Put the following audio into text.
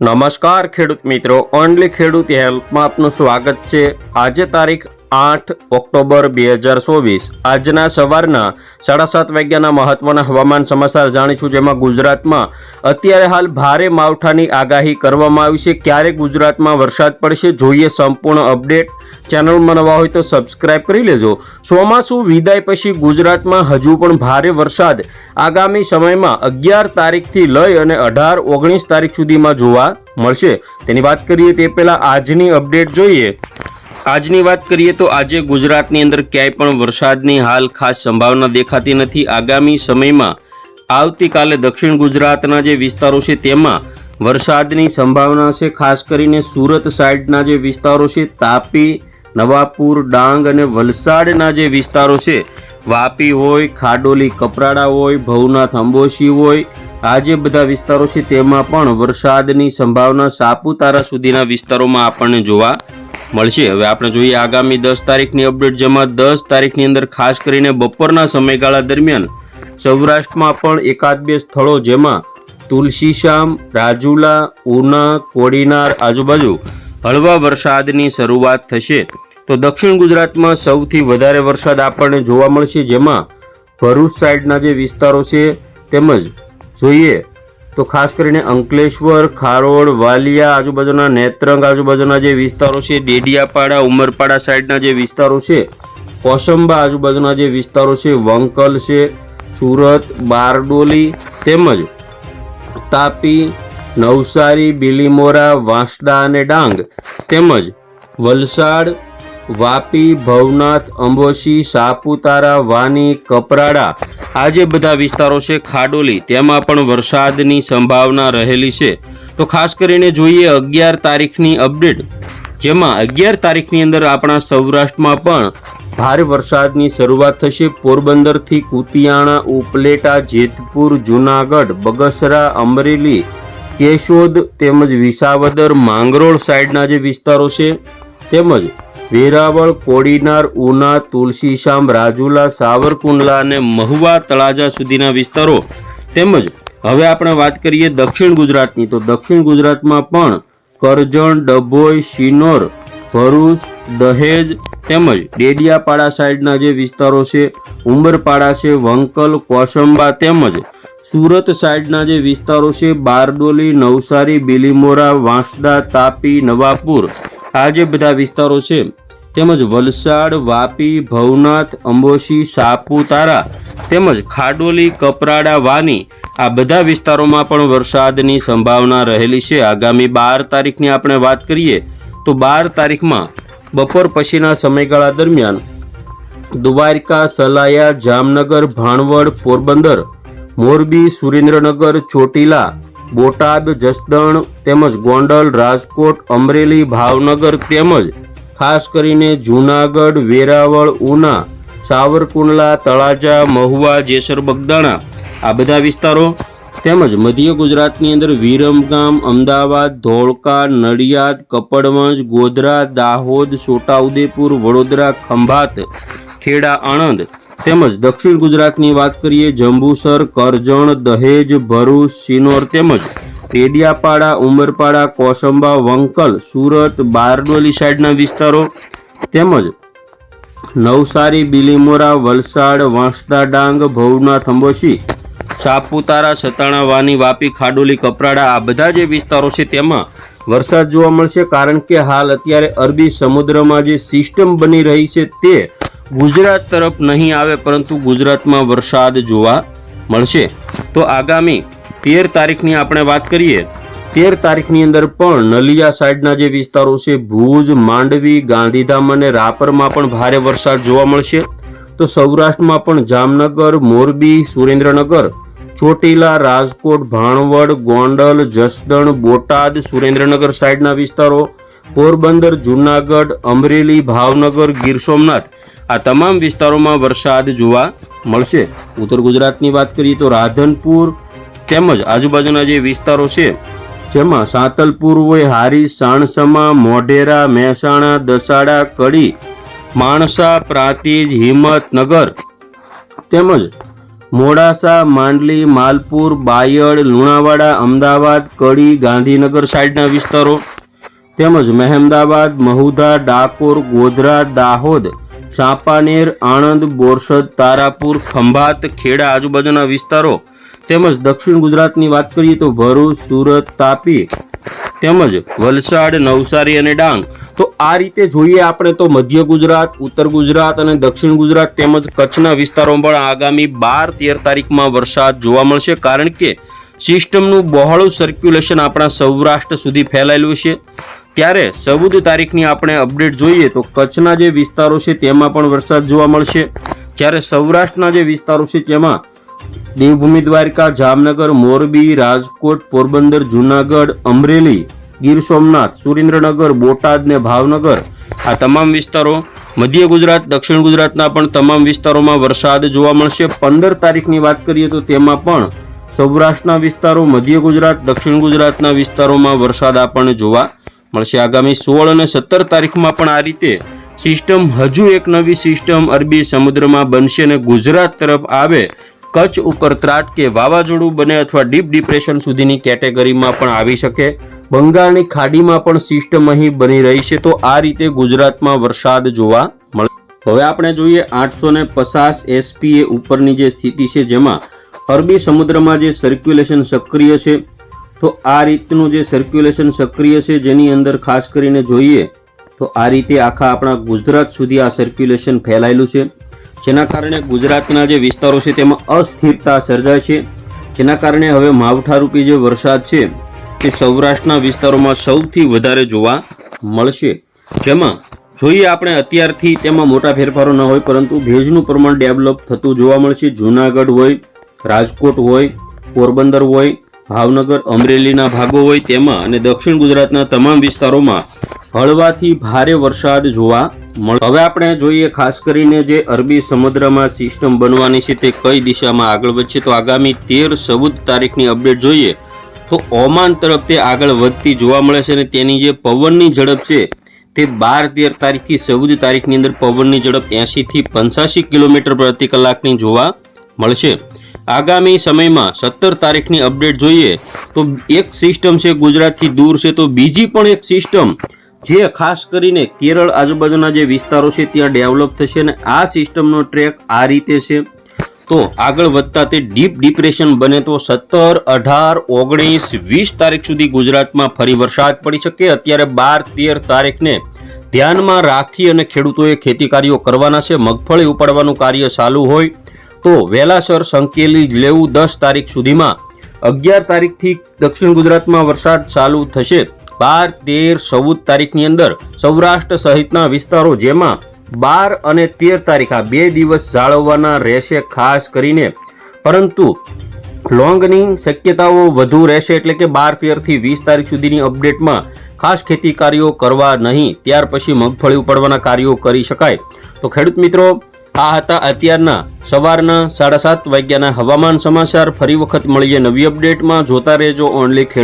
નમસ્કાર ખેડૂત મિત્રો ઓનલી ખેડૂત હેલ્પમાં આપનું સ્વાગત છે. આજે તારીખ આઠ ઓક્ટોબર બે હજાર ચોવીસ. આજના સવારના સાડા સાત વાગ્યાના મહત્વના હવામાન સમાચાર જાણીશું, જેમાં ગુજરાતમાં અત્યારે હાલ ભારે માવઠાની આગાહી કરવામાં આવી છે. ક્યારે ગુજરાતમાં વરસાદ પડશે જોઈએ સંપૂર્ણ અપડેટ. ચેનલમાં નવા હોય તો સબસ્ક્રાઇબ કરી લેજો. ચોમાસુ વિદાય પછી ગુજરાતમાં હજુ પણ ભારે વરસાદ. આગામી સમયમાં અગિયાર તારીખથી લઈ અને અઢાર ઓગણીસ તારીખ સુધીમાં જોવા મળશે. તેની વાત કરીએ તે પહેલાં આજની અપડેટ જોઈએ. આજની વાત કરીએ તો આજે ગુજરાતની અંદર ક્યાંય પણ વરસાદની હાલ ખાસ સંભાવના દેખાતી નથી. આગામી સમયમાં આવતીકાલે દક્ષિણ ગુજરાતના જે વિસ્તારો છે તેમાં વરસાદની સંભાવના છે, ખાસ કરીને સુરત સાઈડના જે વિસ્તારો છે, તાપી, નવાપુર, ડાંગ અને વલસાડના જે વિસ્તારો છે, વાપી હોય, ખાડોલી, કપરાડા હોય, ભવનાથ, અંબોશી હોય, આ જે બધા વિસ્તારો છે તેમાં પણ વરસાદની સંભાવના સાપુતારા સુધીના વિસ્તારોમાં આપણને જોવા મળશે. હવે આપણે જોઈએ આગામી દસ તારીખની અપડેટ, જેમાં દસ તારીખની અંદર ખાસ કરીને બપોરના સમયગાળા દરમિયાન સૌરાષ્ટ્રમાં પણ એકાદ બે સ્થળો જેમાં તુલસીશ્યામ રાજુલા, ઉના, કોડીનાર આજુબાજુ હળવા વરસાદની શરૂઆત થશે. તો દક્ષિણ ગુજરાતમાં સૌથી વધારે વરસાદ આપણને જોવા મળશે, જેમાં ભરૂચ સાઈડના જે વિસ્તારો છે, તેમજ જોઈએ તો ખાસ કરીને અંકલેશ્વર, ખારોડ, વાલિયા આજુબાજુના નેત્રંગ આજુબાજુના જે વિસ્તારો છે, ડેડિયાપાડા, ઉમરપાડા સાઈડના જે વિસ્તારો છે, કોસંબા આજુબાજુના જે વિસ્તારો છે, વંકલ છે, સુરત, બારડોલી તેમજ તાપી, નવસારી, બિલીમોરા, વાંસદા અને ડાંગ તેમજ વલસાડ, વાપી, ભવનાથ અંબોશી સાપુતારા, વાની, કપરાડા આ જે બધા વિસ્તારો છે ખાડોલી, તેમાં પણ વરસાદની સંભાવના રહેલી છે. તો ખાસ કરીને જોઈએ અગિયાર તારીખની અપડેટ, જેમાં અગિયાર તારીખની અંદર આપણા સૌરાષ્ટ્રમાં પણ ભારે વરસાદની શરૂઆત થશે. પોરબંદરથી કુતિયાણા, ઉપલેટા, જેતપુર, જુનાગઢ, બગસરા, અમરેલી, કેશોદ તેમજ વિસાવદર, માંગરોળ સાઈડના જે વિસ્તારો છે તેમજ વેરાવળ, કોડીનાર, ઉના તુલસીશામ રાજુલા, સાવરકુંડલા અને મહુવા તળાજા સુધીના વિસ્તારો તેમજ હવે આપણે વાત કરીએ દક્ષિણ ગુજરાતની. તો દક્ષિણ ગુજરાતમાં પણ કરજણ, ડભોઈ, શિનોર, ભરૂચ, દહેજ તેમજ ડેડિયાપાડા સાઈડના જે વિસ્તારો છે, ઉંબરપાડા છે, વંકલ, કોસંબા તેમજ સુરત સાઈડના જે વિસ્તારો છે, બારડોલી, નવસારી, બિલીમોરા, વાંસદા, તાપી, નવાપુર આ જે બધા વિસ્તારો છે. તેમજ વલસાડ, વાપી, ભવનાથ, અંબોશી સાપુતારા તેમજ ખાડોલી, કપરાડા, વાની આ બધા વિસ્તારોમાં પણ વરસાદની સંભાવના રહેલી છે. આગામી બાર તારીખની આપણે વાત કરીએ તો બાર તારીખમાં બપોર પછીના સમયગાળા દરમિયાન દ્વારકા, સલાયા, જામનગર, ભાણવડ, પોરબંદર, મોરબી, સુરેન્દ્રનગર, ચોટીલા બોટાદ, જસદણ તેમજ ગોંડલ, રાજકોટ, અમરેલી, ભાવનગર તેમજ ખાસ કરીને જૂનાગઢ, વેરાવળ, ઉના, સાવરકુંડલા, તળાજા, મહુવા, જેસર, બગદાણા આ બધા વિસ્તારો તેમજ મધ્ય ગુજરાતની અંદર વિરમગામ, અમદાવાદ, ધોળકા, નડિયાદ, કપડવંજ, ગોધરા, દાહોદ, છોટાઉદેપુર, વડોદરા, ખંભાત, ખેડા, આણંદ તેમજ દક્ષિણ ગુજરાતની વાત કરીએ, જંબુસર, કરજણ, દહેજ, ભરૂચ સિનોર તેમજ પેડિયાપાડા, ઉમરપાડા, કોસંબા, વંકલ, સુરત, બારડોલી સાઈડના વિસ્તારો તેમજ નવસારી, બિલીમોરા, વલસાડ, વાંસદા ડાંગ, ભવના થંબોશી સાપુતારા, સતાણા, વાની, વાપી, ખાડોલી, કપરાડા આ બધા જે વિસ્તારો છે તેમાં વરસાદ જોવા મળશે કારણ કે હાલ અત્યારે અરબી સમુદ્રમાં જે સિસ્ટમ બની રહી છે તે ગુજરાત તરફ નહીં આવે, પરંતુ ગુજરાતમાં વરસાદ જોવા મળશે. તો આગામી તેર તારીખની આપણે વાત કરીએ. તેર તારીખની અંદર પણ નલિયા સાઈડના જે વિસ્તારો છે, ભુજ, માંડવી, ગાંધીધામ અને રાપરમાં પણ ભારે વરસાદ જોવા મળશે. તો સૌરાષ્ટ્રમાં પણ જામનગર, મોરબી, સુરેન્દ્રનગર, ચોટીલા, રાજકોટ, ભાણવડ, ગોંડલ, જસદણ, બોટાદ, સુરેન્દ્રનગર સાઈડના વિસ્તારો, પોરબંદર, જુનાગઢ, અમરેલી, ભાવનગર, ગીર સોમનાથ આ તમામ વિસ્તારોમાં વરસાદ જોવા મળશે. ઉત્તર ગુજરાતની વાત કરીએ તો રાધનપુર તેમજ આજુબાજુના જે વિસ્તારો છે, જેમાં સાંતલપુર હોય હારી, સાણસમા, મોઢેરા, મહેસાણા, દસાડા, કડી, માણસા, પ્રાંતિજ, હિંમતનગર તેમજ મોડાસા, માંડલી, માલપુર, બાયડ, લુણાવાડા, અમદાવાદ, કડી, ગાંધીનગર સાઈડના વિસ્તારો તેમજ મહેમદાવાદ, મહુધા, ડાકોર, ગોધરા, દાહોદ ચાંપાનેર, આણંદ, બોરસદ, તારાપુર, ખંભાત, ખેડા આજુબાજુના વિસ્તારો તેમજ દક્ષિણ ગુજરાતની વાત કરીએ તો ભરૂચ, સુરત, તાપી તેમજ વલસાડ, નવસારી અને ડાંગ. તો આ રીતે જોઈએ આપણે તો મધ્ય ગુજરાત, ઉત્તર ગુજરાત અને દક્ષિણ ગુજરાત તેમજ કચ્છના વિસ્તારોમાં પણ આગામી બાર તેર તારીખમાં વરસાદ જોવા મળશે કારણ કે સિસ્ટમનું બહોળું સર્ક્યુલેશન આપણા સૌરાષ્ટ્ર સુધી ફેલાયેલું છે. ત્યારે ચૌદ તારીખની આપણે અપડેટ જોઈએ તો કચ્છના જે વિસ્તારો છે તેમાં પણ વરસાદ જોવા મળશે. જ્યારે સૌરાષ્ટ્રના જે વિસ્તારો છે તેમાં દેવભૂમિ દ્વારકા, જામનગર, મોરબી, રાજકોટ, પોરબંદર, જુનાગઢ, અમરેલી, ગીર સોમનાથ, સુરેન્દ્રનગર, બોટાદ ને ભાવનગર આ તમામ વિસ્તારો, મધ્ય ગુજરાત, દક્ષિણ ગુજરાતના પણ તમામ વિસ્તારોમાં વરસાદ જોવા મળશે. પંદર તારીખની વાત કરીએ તો તેમાં પણ સૌરાષ્ટ્રના વિસ્તારો, મધ્ય ગુજરાત, દક્ષિણ ગુજરાતના વિસ્તારોમાં વરસાદ આપણને જોવા મળશે. આગામી સોળ અને સત્તર તારીખમાં પણ આ રીતે સિસ્ટમ હજુ એક નવી સિસ્ટમ અરબી સમુદ્રમાં બનશે અને ગુજરાત તરફ આવે. કચ્છ ઉપર ત્રાટકે વાવાઝોડું બને અથવા ડીપ ડિપ્રેશન સુધીની કેટેગરીમાં પણ આવી શકે. બંગાળની ખાડીમાં પણ સિસ્ટમ અહીં બની રહી છે તો આ રીતે ગુજરાતમાં વરસાદ જોવા મળે. હવે આપણે જોઈએ આઠસો ને પચાસ એસપીએ ઉપરની જે સ્થિતિ છે જેમાં અરબી સમુદ્રમાં જે સર્ક્યુલેશન સક્રિય છે તો આ રીતનું જે સર્ક્યુલેશન સક્રિય છે જેની અંદર ખાસ કરીને જોઈએ તો આ રીતે આખા આપણા ગુજરાત સુધી આ સર્ક્યુલેશન ફેલાયેલું છે. જેના કારણે ગુજરાતના જે વિસ્તારો છે તેમાં અસ્થિરતા સર્જાય છે. જેના કારણે હવે માવઠારૂપી જે વરસાદ છે તે સૌરાષ્ટ્રના વિસ્તારોમાં સૌથી વધારે જોવા મળશે. જેમાં જોઈએ આપણે અત્યારથી તેમાં મોટા ફેરફારો ન હોય પરંતુ ભેજનું પ્રમાણ ડેવલપ થતું જોવા મળશે. જૂનાગઢ હોય, રાજકોટ હોય, પોરબંદર હોય ભાવનગર, અમરેલીના ભાગો હોય તેમાં અને દક્ષિણ ગુજરાતના તમામ વિસ્તારોમાં હળવાથી ભારે વરસાદ જોવા મળે હવે આપણે જોઈએ ખાસ કરીને જે અરબી સમુદ્રમાં સિસ્ટમ બનવાની છે તે કઈ દિશામાં આગળ વધશે, તો આગામી તેર ચૌદ તારીખની અપડેટ જોઈએ તો ઓમાન તરફ તે આગળ વધતી જોવા મળે છે અને તેની જે પવનની ઝડપ છે તે બાર તેર તારીખથી ચૌદ તારીખની અંદર પવનની ઝડપ એંશીથી પંચ્યાસી કિલોમીટર પ્રતિ કલાકની જોવા મળશે. આગામી સમયમાં સત્તર તારીખની અપડેટ જોઈએ તો એક સિસ્ટમ છે ગુજરાતથી દૂર છે. તો બીજી પણ એક સિસ્ટમ જે ખાસ કરીને કેરળ આજુબાજુના જે વિસ્તારો છે ત્યાં ડેવલપ થશે અને આ સિસ્ટમનો ટ્રેક આ રીતે છે. તો આગળ વધતા તે ડીપ ડિપ્રેશન બને તો સત્તર, અઢાર, ઓગણીસ, વીસ તારીખ સુધી ગુજરાતમાં ફરી વરસાદ પડી શકે. અત્યારે બાર, તેર તારીખને ધ્યાનમાં રાખી અને ખેડૂતોએ ખેતી કાર્યો કરવાના છે. મગફળી ઉપાડવાનું કાર્ય ચાલુ હોય તો વેલાસર સંકેલી લેવું દસ તારીખ સુધીમાં. અગિયાર તારીખથી દક્ષિણ ગુજરાતમાં વરસાદ ચાલુ થશે. બાર, તેર, ચૌદ તારીખની અંદર સૌરાષ્ટ્ર સહિતના વિસ્તારો જેમાં બાર અને તેર તારીખ આ બે દિવસ જાળવવાના રહેશે ખાસ કરીને. પરંતુ લોંગની શક્યતાઓ વધુ રહેશે એટલે કે બાર તેરથી વીસ તારીખ સુધીની અપડેટમાં ખાસ ખેતી કાર્યો કરવા નહીં. ત્યાર પછી મગફળી ઉપાડવાના કાર્યો કરી શકાય. તો ખેડૂત મિત્રો આ હતા અત્યારના સવારના સાડા સાત વાગ્યાના હવામાન સમાચાર. ફરી વખત મળીએ નવી અપડેટમાં. જોતા રહેજો ઓનલી